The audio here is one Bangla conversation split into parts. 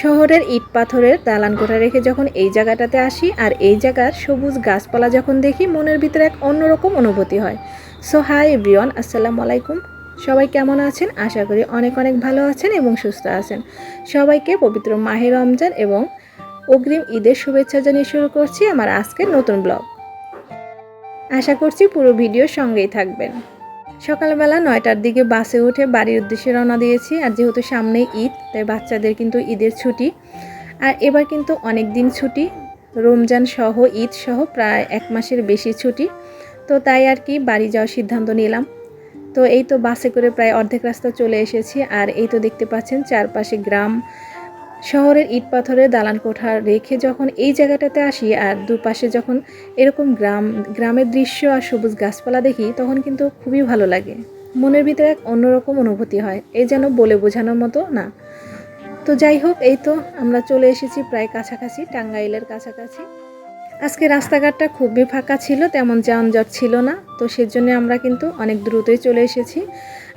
শহরের ইট পাথরের দালান কোঠা রেখে যখন এই জায়গাটাতে আসি আর এই জায়গার সবুজ গাছপালা যখন দেখি, মনের ভিতরে এক অন্যরকম অনুভূতি হয়। সো হাই এভরিওয়ান আসসালামু আলাইকুম। সবাই কেমন আছেন? আশা করি অনেক অনেক ভালো আছেন এবং সুস্থ আছেন। সবাইকে পবিত্র মাহে রমজান এবং অগ্রিম ঈদের শুভেচ্ছা জানিয়ে শুরু করছি আমার আজকের নতুন ব্লগ। আশা করছি পুরো ভিডিওর সঙ্গেই থাকবেন। সকালবেলা নয়টার দিকে বাসে উঠে বাড়ির উদ্দেশ্যে রওনা দিয়েছি আর যেহেতু সামনেই ঈদ, তাই বাচ্চাদের কিন্তু ঈদের ছুটি। আর এবার কিন্তু অনেক দিন ছুটি, রমজান সহ, ঈদ সহ প্রায় এক মাসের বেশি ছুটি। তো তাই আর কি বাড়ি যাওয়ার সিদ্ধান্ত নিলাম। তো এই তো বাসে করে প্রায় অর্ধেক রাস্তা চলে এসেছি আর এই তো দেখতে পাচ্ছেন চারপাশে গ্রাম শহরের ইট পাথরের দালান কোঠা রেখে যখন এই জায়গাটাতে আসি আর দুপাশে যখন এরকম গ্রাম, গ্রামের দৃশ্য আর সবুজ গাছপালা দেখি, তখন কিন্তু খুবই ভালো লাগে। মনের ভিতরে এক অন্যরকম অনুভূতি হয়। এই যেন বলে বোঝানোর মতো না। তো যাই হোক, এই তো আমরা চলে এসেছি প্রায় কাছাকাছি, টাঙ্গাইলের কাছাকাছি। আজকে রাস্তাঘাটটা খুবই ফাঁকা ছিল, তেমন যানজট ছিল না। তো সেজন্য আমরা কিন্তু অনেক দ্রুতই চলে এসেছি।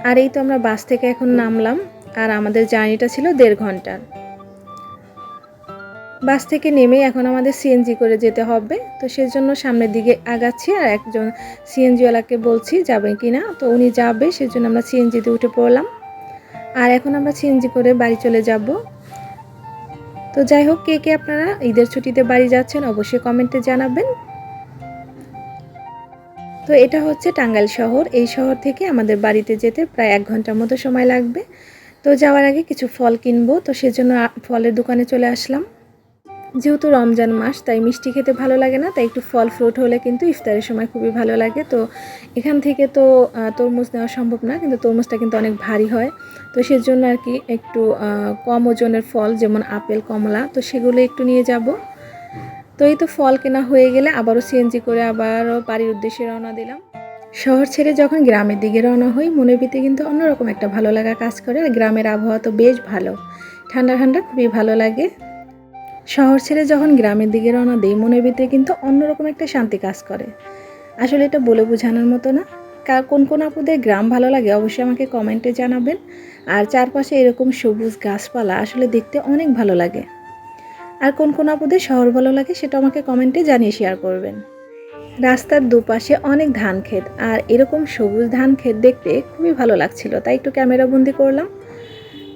আর এই তো আমরা বাস থেকে এখন নামলাম। আর আমাদের জার্নিটা ছিল দেড় ঘণ্টার। বাস থেকে নেমে এখন আমাদের সিএনজি করে যেতে হবে। তো সেজন্য সামনের দিকে আগাচ্ছি আর একজন সিএনজিওয়ালাকে বলছি যাবে কি না? তো উনি যাবে, সেজন্য আমরা সিএনজিতে উঠে পড়লাম। আর এখন আমরা সিএনজি করে বাড়ি চলে যাব। তো যাই হোক, কে কে আপনারা ঈদের ছুটিতে বাড়ি যাচ্ছেন অবশ্যই কমেন্টে জানাবেন। তো এটা হচ্ছে টাঙ্গাইল শহর। এই শহর থেকে আমাদের বাড়িতে যেতে প্রায় এক ঘণ্টার মতো সময় লাগবে। তো যাওয়ার আগে কিছু ফল কিনবো। তো সেজন্য ফলের দোকানে চলে আসলাম। যেহেতু রমজান মাস, তাই মিষ্টি খেতে ভালো লাগে না, তাই একটু ফল ফ্রুট হলে কিন্তু ইফতারের সময় খুবই ভালো লাগে। তো এখান থেকে তো তরমুজ নেওয়া সম্ভব না, কিন্তু তরমুজটা কিন্তু অনেক ভারী হয়। তো সেজন্য আর কি একটু কম ওজনের ফল, যেমন আপেল, কমলা, তো সেগুলো একটু নিয়ে যাব। তো এই তো ফল কেনা হয়ে গেলে আবারও সিএনজি করে আবারও বাড়ির উদ্দেশ্যে রওনা দিলাম। শহর ছেড়ে যখন গ্রামের দিকে রওনা হই, মনের ভিতরে কিন্তু অন্যরকম একটা ভালো লাগা কাজ করে। আর গ্রামের আবহাওয়া তো বেশ ভালো। ঠান্ডা ঠান্ডা খুবই ভালো লাগে। শহর ছেড়ে যখন গ্রামের দিকে রওনা দিই, মনের ভিতরে কিন্তু অন্যরকম একটা শান্তি কাজ করে। আসলে এটা বলে বোঝানোর মতো না। কার কোন কোন আপুদের গ্রাম ভালো লাগে অবশ্যই আমাকে কমেন্টে জানাবেন। আর চারপাশে এরকম সবুজ গাছপালা আসলে দেখতে অনেক ভালো লাগে। আর কোন কোন আপুদের শহর ভালো লাগে সেটা আমাকে কমেন্টে জানিয়ে শেয়ার করবেন। রাস্তার দুপাশে অনেক ধান ক্ষেত, আর এরকম সবুজ ধান ক্ষেত দেখতে খুবই ভালো লাগছিল, তাই একটু ক্যামেরা বন্দি করলাম।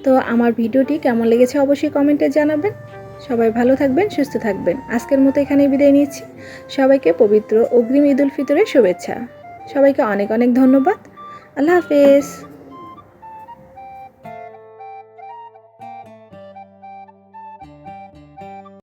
তো আমার ভিডিওটি কেমন লেগেছে অবশ্যই কমেন্টে জানাবেন। সবাই ভালো থাকবেন, সুস্থ থাকবেন। আজকের মতো এখানেই বিদায় নিচ্ছি। সবাইকে পবিত্র অগ্রিম ঈদ উল ফিতরের শুভেচ্ছা। সবাইকে অনেক অনেক ধন্যবাদ। আল্লাহ হাফেজ।